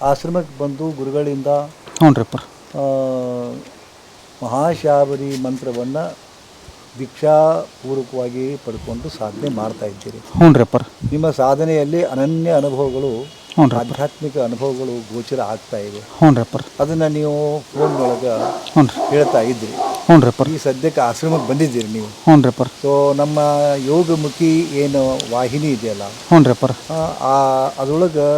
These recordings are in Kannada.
ಆಶ್ರಮಕ್ಕೆ ಬಂದು ಗುರುಗಳಿಂದ ಹ್ಞೂ ರೀ ಆ, ಮಹಾಶಾಬರಿ ಮಂತ್ರವನ್ನು ದೀಕ್ಷಾಪೂರ್ವಕವಾಗಿ ಪಡ್ಕೊಂಡು ಸಾಧನೆ ಮಾಡ್ತಾ ಇದ್ದೀರಿ. ಹ್ಞೂ ರೀ ಅಪ್ಪರ್ ನಿಮ್ಮ ಸಾಧನೆಯಲ್ಲಿ ಅನನ್ಯ ಅನುಭವಗಳು ಹ್ಞೂ ರೀ ಆಧ್ಯಾತ್ಮಿಕ ಅನುಭವಗಳು ಗೋಚರ ಆಗ್ತಾ ಇವೆ. ಹ್ಞೂ ರೀ ಅಪ್ಪರ್ ಅದನ್ನು ನೀವು ಫೋನ್ ಹ್ಞೂ ರೀ. ಹೇಳ್ತಾ ಇದ್ರಿ ಹ್ಞೂ ರೀ ಅಪ್ಪರ್ ಈ ಸದ್ಯಕ್ಕೆ ಆಶ್ರಮಕ್ಕೆ ಬಂದಿದ್ದೀರಿ ನೀವು. ಹ್ಞೂ ರೀ ಅಪ್ಪರ್ ಸೊ ನಮ್ಮ ಯೋಗಮುಖಿ ಏನು ವಾಹಿನಿ ಇದೆಯಲ್ಲ ಹ್ಞೂ ರೀ ಅಪ್ಪರ್ ಆ, ಆ ಅದರೊಳಗೆ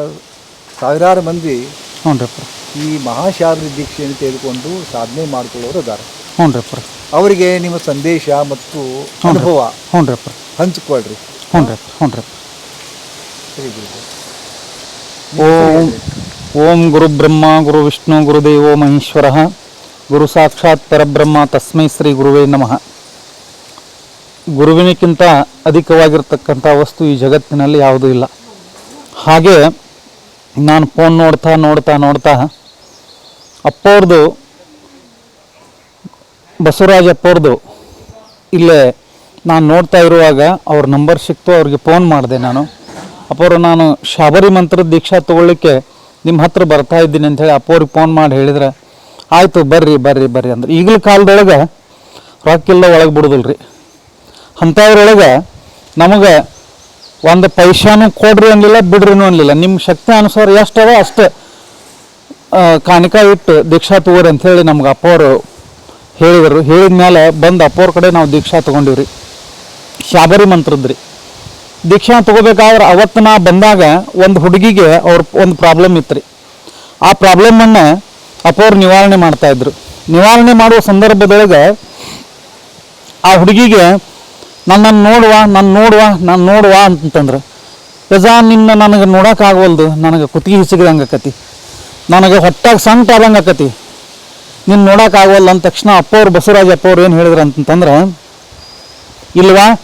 ಸಾವಿರಾರು ಮಂದಿ ಹ್ಞೂ ರೀ ಅಪ್ಪರ ಈ ಮಹಾಶಾಬರಿ ದೀಕ್ಷೆಯನ್ನು ತೆಗೆದುಕೊಂಡು ಸಾಧನೆ ಮಾಡಿಕೊಳ್ಳೋರು ಅದಾರ ಹ್ಞೂ ರೀ ಅವರಿಗೆ ನಿಮ್ಮ ಸಂದೇಶ ಮತ್ತು ಅನುಭವ ಹ್ಞೂ ರೀ ಅಪ್ಪರ ಹಂಚಿಕೊಳ್ರಿ. ಹ್ಞೂ ರೀ ಹ್ಞೂ ರೀ ಅಪ್ಪರ ಸರಿ ಗುರುಜಿ. ಓಂ ಓಂ ಗುರು ಬ್ರಹ್ಮ ಗುರು ವಿಷ್ಣು ಗುರುದೇವೋ ಮಹೇಶ್ವರ. ಗುರು ಸಾಕ್ಷಾತ್ ಪರಬ್ರಹ್ಮ ತಸ್ಮೈ ಶ್ರೀ ಗುರುವೇ ನಮಃ. ಗುರುವಿನಕ್ಕಿಂತ ಅಧಿಕವಾಗಿರ್ತಕ್ಕಂಥ ವಸ್ತು ಈ ಜಗತ್ತಿನಲ್ಲಿ ಯಾವುದೂ ಇಲ್ಲ. ಹಾಗೆ ನಾನು ಫೋನ್ ನೋಡ್ತಾ ನೋಡ್ತಾ ನೋಡ್ತಾ ಅಪ್ಪವ್ರದ್ದು ಬಸವರಾಜ್ ಅಪ್ಪವ್ರದ್ದು ಇಲ್ಲೇ ನಾನು ನೋಡ್ತಾ ಇರುವಾಗ ಅವ್ರ ನಂಬರ್ ಸಿಕ್ತು, ಅವ್ರಿಗೆ ಫೋನ್ ಮಾಡಿದೆ ನಾನು. ಅಪ್ಪವ್ರು, ನಾನು ಶಬರಿ ಮಂತ್ರದ ದೀಕ್ಷಾ ತೊಗೊಳ್ಳಿಕ್ಕೆ ನಿಮ್ಮ ಹತ್ರ ಬರ್ತಾ ಇದ್ದೀನಿ ಅಂಥೇಳಿ ಅಪ್ಪವ್ರಿಗೆ ಫೋನ್ ಮಾಡಿ ಹೇಳಿದ್ರೆ, ಆಯಿತು, ಬರ್ರಿ ಬರ್ರಿ ಬರ್ರಿ ಅಂದ್ರೆ. ಈಗಲ ಕಾಲದೊಳಗೆ ರೊಕ್ಕಿಲ್ಲ ಒಳಗೆ ಬಿಡೋದಿಲ್ಲ ರೀ ಅಂಥವ್ರೊಳಗೆ ನಮಗೆ ಒಂದು ಪೈಸಾನು ಕೊಡ್ರಿ ಅನ್ಲಿಲ್ಲ, ಬಿಡ್ರಿನೂ ಅನ್ಲಿಲ್ಲ. ನಿಮ್ಮ ಶಕ್ತಿ ಅನುಸಾರ ಎಷ್ಟವ ಅಷ್ಟೇ ಕಾಣಿಕಾ ಇಟ್ಟು ದೀಕ್ಷಾ ತಗೋರಿ ಅಂಥೇಳಿ ನಮ್ಗೆ ಅಪ್ಪವರು ಹೇಳಿದರು. ಹೇಳಿದ ಮೇಲೆ ಬಂದು ಅಪ್ಪವ್ರ ಕಡೆ ನಾವು ದೀಕ್ಷಾ ತೊಗೊಂಡಿವ್ರಿ. ಶಾಬರಿ ಮಂತ್ರದ್ರಿ. ದೀಕ್ಷಾ ತಗೋಬೇಕಾದ್ರೆ ಅವತ್ತು ನಾ ಬಂದಾಗ ಒಂದು ಹುಡುಗಿಗೆ ಅವ್ರ ಒಂದು ಪ್ರಾಬ್ಲಮ್ ಇತ್ತು ರೀ ಆ ಪ್ರಾಬ್ಲಮನ್ನು ಅಪ್ಪವ್ರು ನಿವಾರಣೆ ಮಾಡ್ತಾಯಿದ್ರು ನಿವಾರಣೆ ಮಾಡುವ ಸಂದರ್ಭದೊಳಗೆ ಆ ಹುಡುಗಿಗೆ ನನ್ನನ್ನು ನೋಡುವ ನನ್ನ ನೋಡುವ, ನಾನು ನೋಡುವ ಅಂತಂದ್ರೆ. ಯಜಾ, ನಿನ್ನ ನನಗೆ ನೋಡೋಕ್ಕಾಗವಲ್ದು. ನನಗೆ ಕುತ್ತಿಗೆ ಹಿಸಿಗಿದಂಗೆ ಆಕತಿ. ನನಗೆ ಹೊಟ್ಟಾಗ ಸಂಟ ಆದಂಗೆ ಆಕತಿ. ನಿನ್ನ ಆಗೋಲ್ಲ ಅಂದ ತಕ್ಷಣ ಅಪ್ಪವ್ರು, ಬಸವರಾಜ ಅಪ್ಪವ್ರು ಏನು ಹೇಳಿದ್ರು ಅಂತಂದ್ರೆ, ಇಲ್ವಾ,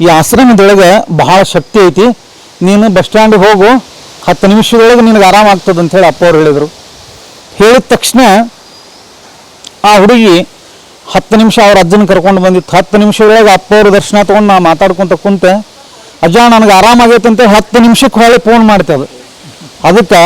ಈ ಆಶ್ರಮದೊಳಗೆ ಬಹಳ ಶಕ್ತಿ ಐತಿ. ನೀನು ಬಸ್ ಸ್ಟ್ಯಾಂಡಿಗೆ ಹೋಗು, ಹತ್ತು ನಿಮಿಷದೊಳಗೆ ನಿನಗೆ ಆರಾಮ ಹೇಳಿ ಅಪ್ಪ ಅಪ್ಪವ್ರು ಹೇಳಿದರು. ಹೇಳಿದ ತಕ್ಷಣ ಆ ಹುಡುಗಿ ಹತ್ತು ನಿಮಿಷ ಅವ್ರ ಅಜ್ಜನ ಕರ್ಕೊಂಡು ಬಂದಿತ್ತು. ಹತ್ತು ನಿಮಿಷದೊಳಗೆ ಅಪ್ಪವ್ರ ದರ್ಶನ ತೊಗೊಂಡು ನಾ ಮಾತಾಡ್ಕೊಂತ ಕುಂತೆ, ಅಜ್ಜ, ನನಗೆ ಆರಾಮಾಗೈತೆ ಅಂತ ಹತ್ತು ನಿಮಿಷಕ್ಕೆ ಹೊಳೆ ಫೋನ್ ಅದು. ಅದಕ್ಕೆ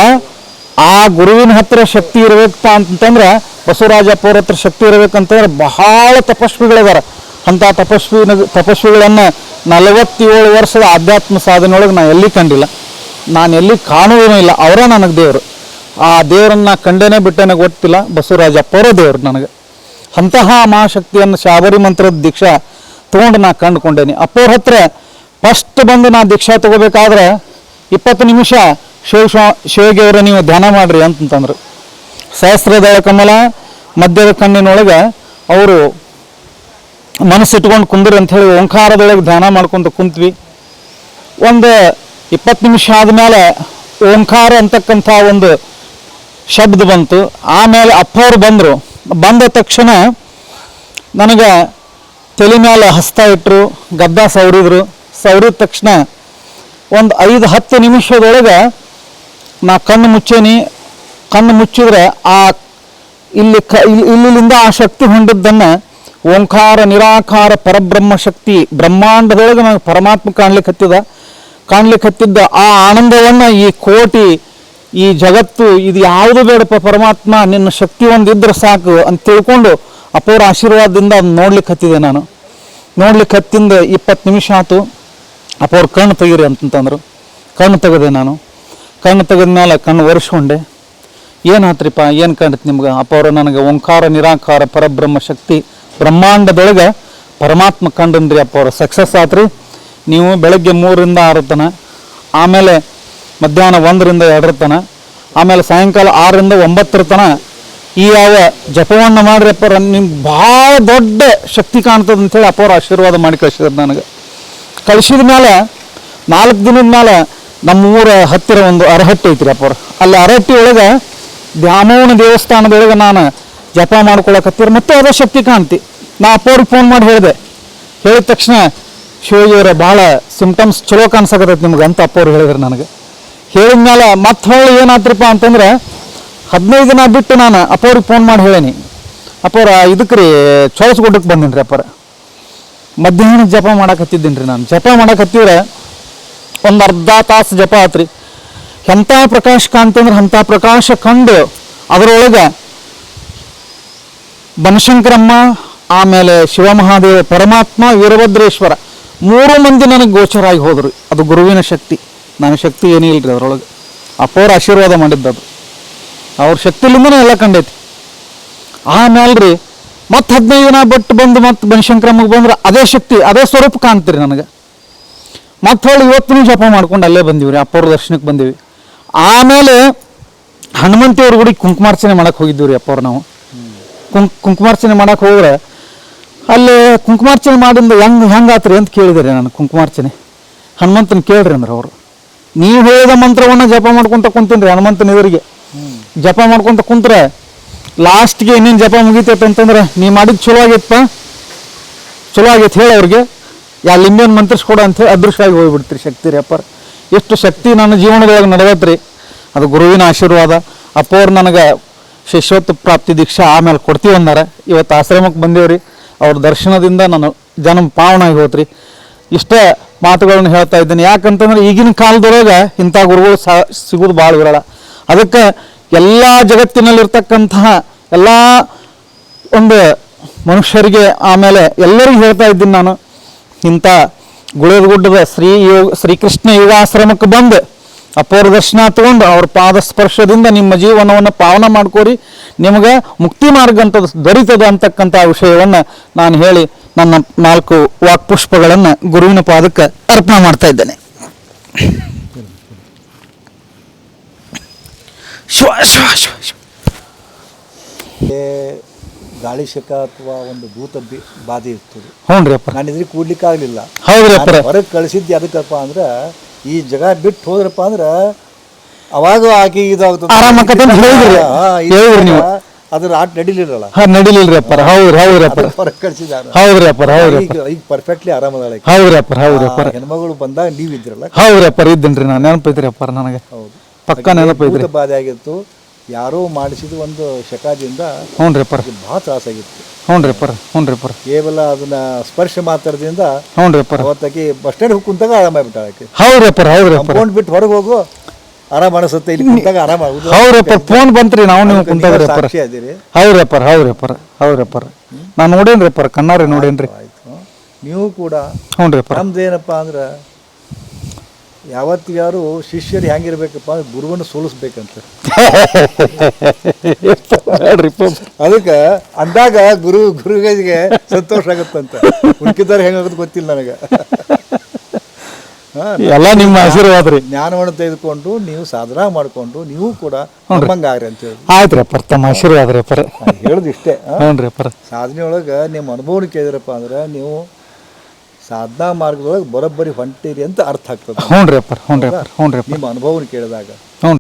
ಆ ಗುರುವಿನ ಹತ್ರ ಶಕ್ತಿ ಇರಬೇಕಪ್ಪ ಅಂತಂದ್ರೆ ಬಸವರಾಜಪ್ಪವ್ರ ಹತ್ರ ಶಕ್ತಿ ಇರಬೇಕಂತಂದ್ರೆ ಬಹಳ ತಪಸ್ವಿಗಳಿದ್ದಾರೆ ಅಂಥ ತಪಸ್ವಿ, ತಪಸ್ವಿಗಳನ್ನು ನಲವತ್ತೇಳು ವರ್ಷದ ಆಧ್ಯಾತ್ಮ ಸಾಧನೆಯೊಳಗೆ ನಾನು ಎಲ್ಲಿ ಕಂಡಿಲ್ಲ. ನಾನು ಎಲ್ಲಿ ಕಾಣುವುದೂ ಇಲ್ಲ. ಅವರೇ ನನಗೆ ದೇವರು. ಆ ದೇವರನ್ನ ಕಂಡೇನೆ ಬಿಟ್ಟೇನೆ ಗೊತ್ತಿಲ್ಲ. ಬಸವರಾಜ ಅವರೇ ದೇವರು ನನಗೆ. ಅಂತಹ ಮಹಾಶಕ್ತಿಯನ್ನು ಶಾಬರಿ ಮಂತ್ರದ ದೀಕ್ಷಾ ತೊಗೊಂಡು ನಾ ಕಂಡುಕೊಂಡೇನಿ. ಅಪ್ಪವ್ರ ಹತ್ರ ಫಸ್ಟ್ ಬಂದು ನಾ ದೀಕ್ಷಾ ತಗೋಬೇಕಾದ್ರೆ ಇಪ್ಪತ್ತು ನಿಮಿಷ ಶಿವ ಶಿವಗೆಯವರ ನೀವು ಧ್ಯಾನ ಮಾಡ್ರಿ ಅಂತಂತಂದ್ರು. ಸಹಸ್ರದಳ ಕಮಲ ಮಧ್ಯದ ಕಣ್ಣಿನೊಳಗೆ ಅವರು ಮನಸ್ಸಿಟ್ಕೊಂಡು ಕುಂದ್ರಿ ಅಂಥೇಳಿ ಓಂಕಾರದೊಳಗೆ ಧ್ಯಾನ ಮಾಡ್ಕೊಂಡು ಕುಂತ್ವಿ. ಒಂದು ಇಪ್ಪತ್ತು ನಿಮಿಷ ಆದಮೇಲೆ ಓಂಕಾರ ಅಂತಕ್ಕಂಥ ಒಂದು ಶಬ್ದ ಬಂತು. ಆಮೇಲೆ ಅಪ್ಪವ್ರು ಬಂದರು. ಬಂದ ತಕ್ಷಣ ನನಗೆ ತಲೆ ಮೇಲೆ ಹಸ್ತ ಇಟ್ಟರು ಗದ್ದ ಸವರಿದ್ರು. ಸವರಿದ ತಕ್ಷಣ ಒಂದು ಐದು, ಹತ್ತು ನಿಮಿಷದೊಳಗೆ ನಾ ಕಣ್ಣು ಮುಚ್ಚೇನಿ. ಕಣ್ಣು ಮುಚ್ಚಿದ್ರೆ ಆ ಇಲ್ಲಿ ಕ, ಇಲ್ಲಿ- ಇಲ್ಲಿಂದ ಆ ಶಕ್ತಿ ಹೊಂದಿದ್ದನ್ನು ಓಂಕಾರ, ನಿರಾಕಾರ, ಪರಬ್ರಹ್ಮ ಶಕ್ತಿ, ಬ್ರಹ್ಮಾಂಡದೊಳಗೆ ನನಗೆ ಪರಮಾತ್ಮ ಕಾಣ್ಲಿಕ್ಕೆ ಹತ್ತಿದ. ಕಾಣ್ಲಿಕ್ಕೆ ಹತ್ತಿದ್ದ ಆ ಆನಂದವನ್ನು ಈ ಕೋಟಿ ಈ ಜಗತ್ತು ಇದು ಯಾವುದು ಬೇಡಪ್ಪ, ಪರಮಾತ್ಮ ನಿನ್ನ ಶಕ್ತಿ ಒಂದಿದ್ರೆ ಸಾಕು ಅಂತ ತಿಳ್ಕೊಂಡು ಅಪ್ಪವ್ರ ಆಶೀರ್ವಾದದಿಂದ ಅದನ್ನ ನೋಡ್ಲಿಕ್ಕೆ ಹತ್ತಿದೆ ನಾನು. ನೋಡ್ಲಿಕ್ಕೆ ಹತ್ತಿಂದ ಇಪ್ಪತ್ತು ನಿಮಿಷ ಆಯಿತು. ಅಪ್ಪವ್ರ ಕಣ್ಣು ತೆಗೀರಿ ಅಂತಂತಂದ್ರು. ಕಣ್ಣು ತೆಗೆದೆ ನಾನು. ಕಣ್ಣು ತೆಗೆದ ಮೇಲೆ ಕಣ್ಣು ಒರೆಸ್ಕೊಂಡೆ. ಏನಾತ್ರಿಪ್ಪ, ಏನು ಕಾಣುತ್ತೆ ನಿಮ್ಗೆ? ಅಪ್ಪವ್ರು ನನಗೆ ಓಂಕಾರ, ನಿರಾಕಾರ, ಪರಬ್ರಹ್ಮ ಶಕ್ತಿ ಬ್ರಹ್ಮಾಂಡದೊಳಗೆ ಪರಮಾತ್ಮ ಕಂಡನ್ರಿ ಅಪ್ಪವ್ರು. ಸಕ್ಸಸ್ ಆತ್ರಿ. ನೀವು ಬೆಳಗ್ಗೆ ಮೂರರಿಂದ ಆರು ತನ ಆಮೇಲೆ ಮಧ್ಯಾಹ್ನ ಒಂದರಿಂದ ಎರಡರ ತನ, ಆಮೇಲೆ ಸಾಯಂಕಾಲ ಆರರಿಂದ ಒಂಬತ್ತರ ತನ ಈ ಯಾವ ಜಪವನ್ನು ಮಾಡಿರಿ ಅಪ್ಪರ ನಿಮ್ಗೆ ಭಾಳ ದೊಡ್ಡ ಶಕ್ತಿ ಕಾಣ್ತದೆ ಅಂತೇಳಿ ಅಪ್ಪವ್ರು ಆಶೀರ್ವಾದ ಮಾಡಿ ಕಳಿಸಿದ್ರು ನನಗೆ. ಕಳಿಸಿದ ಮೇಲೆ ನಾಲ್ಕು ದಿನದ ಮೇಲೆ ನಮ್ಮ ಊರ ಹತ್ತಿರ ಒಂದು ಅರಹಟ್ಟಿ ಐತ್ರಿ ಅಪ್ಪವ್ರು. ಅಲ್ಲಿ ಅರಹಟ್ಟಿ ಒಳಗೆ ದ್ಯಾಮೋವನ ದೇವಸ್ಥಾನದೊಳಗೆ ನಾನು ಜಪ ಮಾಡ್ಕೊಳಕತ್ತೀರ, ಮತ್ತೆ ಅದೇ ಶಕ್ತಿ ಕಾಣ್ತಿ. ನಾ ಅಪ್ಪವ್ರಿಗೆ ಫೋನ್ ಮಾಡಿ ಹೇಳಿದೆ. ಹೇಳಿದ ತಕ್ಷಣ ಶಿವಜಿಯವರ ಭಾಳ ಸಿಂಪ್ಟಮ್ಸ್ ಚಲೋ ಕಾಣಿಸಕತ್ತೈತಿ ನಿಮ್ಗೆ ಅಂತ ಅಪ್ಪವ್ರು ಹೇಳಿದ್ರು ನನಗೆ. ಹೇಳಿದ ಮೇಲೆ ಮತ್ತೆ ಹೊಳ್ಳಿ ಏನಾದ್ರಪ್ಪ ಅಂತಂದ್ರೆ ಹದಿನೈದು ದಿನ ಬಿಟ್ಟು ನಾನು ಅಪ್ಪವ್ರಿಗೆ ಫೋನ್ ಮಾಡಿ ಹೇಳೇನಿ. ಅಪ್ಪವ್ರ, ಇದಕ್ಕೆ ರೀ ಚೋಳಸ್ಗುಡ್ಡಕ್ಕೆ ಬಂದೀನಿ ರೀ ಅಪ್ಪರ ಮಧ್ಯಾಹ್ನ ಜಪ ಮಾಡಕತ್ತಿದ್ದೀನಿ ರೀ ನಾನು. ಜಪ ಮಾಡಕತ್ತಿದ್ರೆ ಒಂದು ಅರ್ಧ ತಾಸು ಜಪ ಆತ್ರಿ. ಎಂಥ ಪ್ರಕಾಶ ಕಾಣ್ತಂದ್ರೆ ಅಂಥ ಪ್ರಕಾಶ ಕಂಡು ಅದರೊಳಗೆ ಬನಶಂಕರಮ್ಮ, ಆಮೇಲೆ ಶಿವಮಹಾದೇವ, ಪರಮಾತ್ಮ, ವೀರಭದ್ರೇಶ್ವರ ಮೂರು ಮಂದಿ ನನಗೆ ಗೋಚರಾಗಿ ಹೋದ್ರಿ. ಅದು ಗುರುವಿನ ಶಕ್ತಿ. ನನ್ನ ಶಕ್ತಿ ಏನೂ ಇಲ್ರಿ ಅದರೊಳಗೆ. ಅಪ್ಪವ್ರ ಆಶೀರ್ವಾದ ಮಾಡಿದ್ದದು ಅವ್ರ ಶಕ್ತಿಲಿಂದನೇ ಎಲ್ಲ ಕಂಡೈತಿ. ಆಮೇಲೆ ರೀ ಮತ್ತೆ ಹದಿನೈದು ದಿನ ಬಿಟ್ಟು ಬಂದು ಮತ್ತೆ ಬನಶಂಕರಮ್ಮಗೆ ಬಂದ್ರೆ ಅದೇ ಶಕ್ತಿ, ಅದೇ ಸ್ವರೂಪ ಕಾಣ್ತೀರಿ ನನಗೆ. ಮತ್ತೆ ಹೊಳ್ಳಿ ಇವತ್ತು ಜಪ ಮಾಡ್ಕೊಂಡು ಅಲ್ಲೇ ಬಂದೀವಿ ರೀ ಅಪ್ಪವ್ರ ದರ್ಶನಕ್ಕೆ ಬಂದೀವಿ. ಆಮೇಲೆ ಹನುಮಂತಿಯವ್ರ ಗುಡಿ ಕುಂಕುಮಾರ್ಚನೆ ಮಾಡಕ್ಕೆ ಹೋಗಿದ್ದೀವಿ ರೀ ಅಪ್ಪವ್ರು ನಾವು. ಕುಂಕ್ ಕುಂಕುಮಾರ್ಚನೆ ಮಾಡಕ್ಕೆ ಹೋದ್ರೆ ಅಲ್ಲಿ ಕುಂಕುಮಾರ್ಚನೆ ಮಾಡಿಂದ ಹೆಂಗೆ, ಹೆಂಗಾತ್ರಿ ಅಂತ ಕೇಳಿದಾರೆ ನಾನು ಕುಂಕುಮಾರ್ಚನೆ. ಹನುಮಂತನ ಕೇಳ್ರಿ ಅಂದ್ರೆ ಅವರು. ನೀವು ಹೇಳಿದ ಮಂತ್ರವನ್ನು ಜಪ ಮಾಡ್ಕೊಂತ ಕುಂತೀನಿ ರೀ ಹನುಮಂತನ ಎದುರಿಗೆ ಜಪ ಮಾಡ್ಕೊಂತ ಕುಂತ್ರೆ ಲಾಸ್ಟ್ಗೆ ಇನ್ನೇನು ಜಪ ಮುಗಿತೈತೆ ಅಂತಂದ್ರೆ, ನೀ ಮಾಡಿದ ಚಲೋ ಆಗೈತಪ್ಪ. ಚಲೋ ಆಗೈತೆ ಹೇಳಿ ಅವ್ರಿಗೆ. ಯಾ ಲಿಂಬೆನ್ ಮಂತ್ರಿಸ್ಕೊಡ ಅಂತ ಹೇಳಿ ಅದೃಷ್ಟವಾಗಿ ಹೋಗ್ಬಿಡ್ತೀರಿ ಶಕ್ತಿ ರೀ ಅಪ್ಪರ್. ಎಷ್ಟು ಶಕ್ತಿ ನನ್ನ ಜೀವನದೊಳಗೆ ನಡೆದತ್ರಿ. ಅದು ಗುರುವಿನ ಆಶೀರ್ವಾದ. ಅಪ್ಪವ್ರು ನನಗೆ ಶಿಶ್ವತ್ ಪ್ರಾಪ್ತಿ ದೀಕ್ಷಾ ಆಮೇಲೆ ಕೊಡ್ತೀವಿ ಅಂದಾರೆ. ಇವತ್ತು ಆಶ್ರಮಕ್ಕೆ ಬಂದೇವ್ರಿ. ಅವ್ರ ದರ್ಶನದಿಂದ ನಾನು ಜನ್ಮ ಪಾವನಾಗಿ ಹೋತ್ರಿ. ಇಷ್ಟೇ ಮಾತುಗಳನ್ನು ಹೇಳ್ತಾ ಇದ್ದೀನಿ. ಯಾಕಂತಂದ್ರೆ ಈಗಿನ ಕಾಲದೊಳಗೆ ಇಂಥ ಗುರುಗಳು ಸಾ ಸಿಗೋದು ಭಾಳ ವಿರಳ. ಅದಕ್ಕೆ ಎಲ್ಲ ಜಗತ್ತಿನಲ್ಲಿರ್ತಕ್ಕಂತಹ ಎಲ್ಲ ಒಂದು ಮನುಷ್ಯರಿಗೆ ಆಮೇಲೆ ಎಲ್ಲರಿಗೂ ಹೇಳ್ತಾ ಇದ್ದೀನಿ ನಾನು, ಇಂಥ ಗುಳದ ಗುಡ್ಡದ ಶ್ರೀ ಯೋಗ, ಶ್ರೀಕೃಷ್ಣ ಯೋಗಾಶ್ರಮಕ್ಕೆ ಬಂದು ಅಪೋರ ದರ್ಶನ ತಗೊಂಡು ಅವ್ರ ಪಾದ ಸ್ಪರ್ಶದಿಂದ ನಿಮ್ಮ ಜೀವನವನ್ನು ಪಾವನ ಮಾಡ್ಕೋರಿ ನಿಮಗೆ ಮುಕ್ತಿ ಮಾರ್ಗ ಅಂತ ದೊರೀತದೆ ಅಂತಕ್ಕಂಥ ವಿಷಯವನ್ನು ನಾನು ಹೇಳಿ ನನ್ನ ನಾಲ್ಕು ವಾಕ್ಪುಷ್ಪಗಳನ್ನು ಗುರುವಿನ ಪಾದಕ್ಕೆ ಅರ್ಪಣೆ ಮಾಡ್ತಾ ಇದ್ದೇನೆ. ಶ್ವ ಶ್ವ ಶ್ವ ಶ್ವ. ಗಾಳಿ ಶಕ ಅಥವಾ ಒಂದು ಭೂತ ಬಾಧೆ ಇರ್ತದೆ. ಹ್ಞೂ ರೀ ಅಪ್ಪ. ನಾನು ಇದ್ರಿಗೆ ಕೂಡ್ಲಿಕ್ಕೆ ಆಗಲಿಲ್ಲ ಹೌದ್ರಪ್ಪ ಹೊರಗೆ ಕಳಿಸಿದ್ದು ಅದಕ್ಕಪ್ಪ ಅಂದ್ರೆ ಈ ಜಗ ಬಿಟ್ಟು ಹೋದ್ರಪ್ಪ ಅಂದ್ರೆ ಅವಾಗ ಆಕೆ ಇದಾಗ್ತದೆ. ಆರಾಮಾಕತ್ತೆ ಅದ್ರ ಆಟ ನಡಿಲಿರಲ್ಲ ಹಾ ನಡಿಲಿಲ್ರಿ ಅಪ್ಪರ ಹೌದ್ರಿ ಹೌದ್ರಿ ಅಪ್ಪರ ಹೊರಗೆ ಕಳಿಸಿದಾರ ಹೌದ್ರಿ ಅಪ್ಪರ ಹೌದ್ರಿ ಈಗ ಈಗ ಪರ್ಫೆಕ್ಟ್ಲಿ ಆರಾಮದಾಳ ಆಕೆ. ಹೌದ್ರಿ ಅಪ್ಪರ ಹೌದ್ರಿ ಅಪ್ಪರ ಆ ಹೆಣ್ಮಗಳು ಬಂದಾಗ ನೀವು ಇದ್ರಲ್ಲ. ಹೌದ್ರಿ ಅಪ್ಪರ ಇದ್ದೇನ್ರಿ ನಾನು. ನೆನಪೈತ್ರಿ ಅಪ್ಪರ ನನಗೆ. ಹೌದು. ಪಕ್ಕ ನೆನಪೈತ್ರಿ. ಭೂತ ಬಾಧೆ ಆಗಿತ್ತು. ಯಾರೋ ಮಾಡಿಸಿದ ಒಂದು ಶಕಾದಿಂದ ಹ್ಞೂ ರೀ ಅಪ್ಪರ ಭಾಳ ತ್ರಾಸಾಗಿತ್ತು. ಹ್ಞೂ ರೀ ಅಪ್ಪರ ಹ್ಞೂ ರೀ ಅಪ್ಪರ ಕೇವಲ ಅದನ್ನ ಸ್ಪರ್ಶ ಮಾತ್ರದಿಂದ ಹ್ಞೂ ರೀ ಅಪ್ಪರ ಅವತ್ತಾಕಿ ಬಸ್ ಸ್ಟ್ಯಾಂಡ್ ಕುಂತಾಗ ಆರಾಮ ಆಕೆ. ಹೌದ್ರಿ ಅಪ್ಪರ ಹೌದ್ರಿ ಅಪ್ಪರ ಕಂಪೌಂಡ್ ಬಿಟ್ಟು ಹೊರಗೆ ಹೋಗು. ಆರಾಮ ಅನಿಸುತ್ತೆ ಇಲ್ಲಿ ಕುಂತಾಗ ಆರಾಮ ಆಗುದು. ಹೌದಪ್ಪ ಫೋನ್ ಬಂತ್ರಿ ನಾವು ನೀವು ಕುಂತಾಗ ಅಪ್ಪರ ಸಾಕ್ಷಿ ಅದೀರಿ ಹೌದ್ರಿ ಅಪ್ಪರ ಹೌದ್ರಿ ಅಪ್ಪರ ಹೌದ್ರಿ ಅಪ್ಪರ ನಾನು ನೋಡೇನ್ರಿ ಅಪ್ಪರ ಕಣ್ಣಾರಿ ನೋಡೇನ್ರಿ. ಆಯ್ತು. ನೀವು ಕೂಡ ಹ್ಞೂ ರೀ ಅಪ್ಪರ ನಮ್ದೇನಪ್ಪ ಅಂದ್ರೆ ಯಾವತ್ತಿಗಾರು ಶಿಷ್ಯರು ಹೆಂಗಿರ್ಬೇಕಪ್ಪ ಅಂದ್ರೆ ಗುರುವನ್ನು ಸೋಲಿಸ್ಬೇಕಂತ ಅದಕ್ಕ ಅಂದಾಗ ಗುರು ಗುರುಗಳಿಗೆ ಸಂತೋಷ ಆಗುತ್ತಂತ. ಉಳ್ಕಿದ್ದಾರೆ ಹೆಂಗಾಗುತ್ತೆ ಗೊತ್ತಿಲ್ಲ ನನಗೆ. ಎಲ್ಲ ನಿಮ್ಮ ಆಶೀರ್ವಾದ ರೀ. ಜ್ಞಾನವನ್ನು ತೆಗೆದುಕೊಂಡು ನೀವು ಸಾಧನ ಮಾಡಿಕೊಂಡು ನೀವು ಕೂಡ ನಮ್ಮಂಗಾಗ್ರಿ ಅಂತ ಹೇಳಿ. ಆಯ್ತು ರೀ ಅಪ್ಪರ ತಮ್ಮ ಆಶೀರ್ವಾದ ರೀ ಅಪ್ಪರ. ಹೇಳುದು ಇಷ್ಟೇ? ಹ್ಞೂ ರೀ ಅಪ್ಪರ. ಸಾಧನೆ ಒಳಗೆ ನಿಮ್ಮ ಅನುಭವನ ಕೇಳಿದ್ರಪ್ಪ ಅಂದ್ರೆ ನೀವು ಸಾಧನಾ ಮಾರ್ಗದೊಳಗೆ ಬರೋಬ್ಬರಿ ಹೊಂಟಿರಿ ಅಂತ ಅರ್ಥ ಆಗ್ತದೆ. ಹ್ಞೂ ರೀ ಅಪ್ಪರ ಹ್ಞೂ ರೀ ಅಪ್ಪರ ಹ್ಞೂ ರೀ ನಿಮ್ಮ ಅನುಭವನ ಕೇಳಿದಾಗ.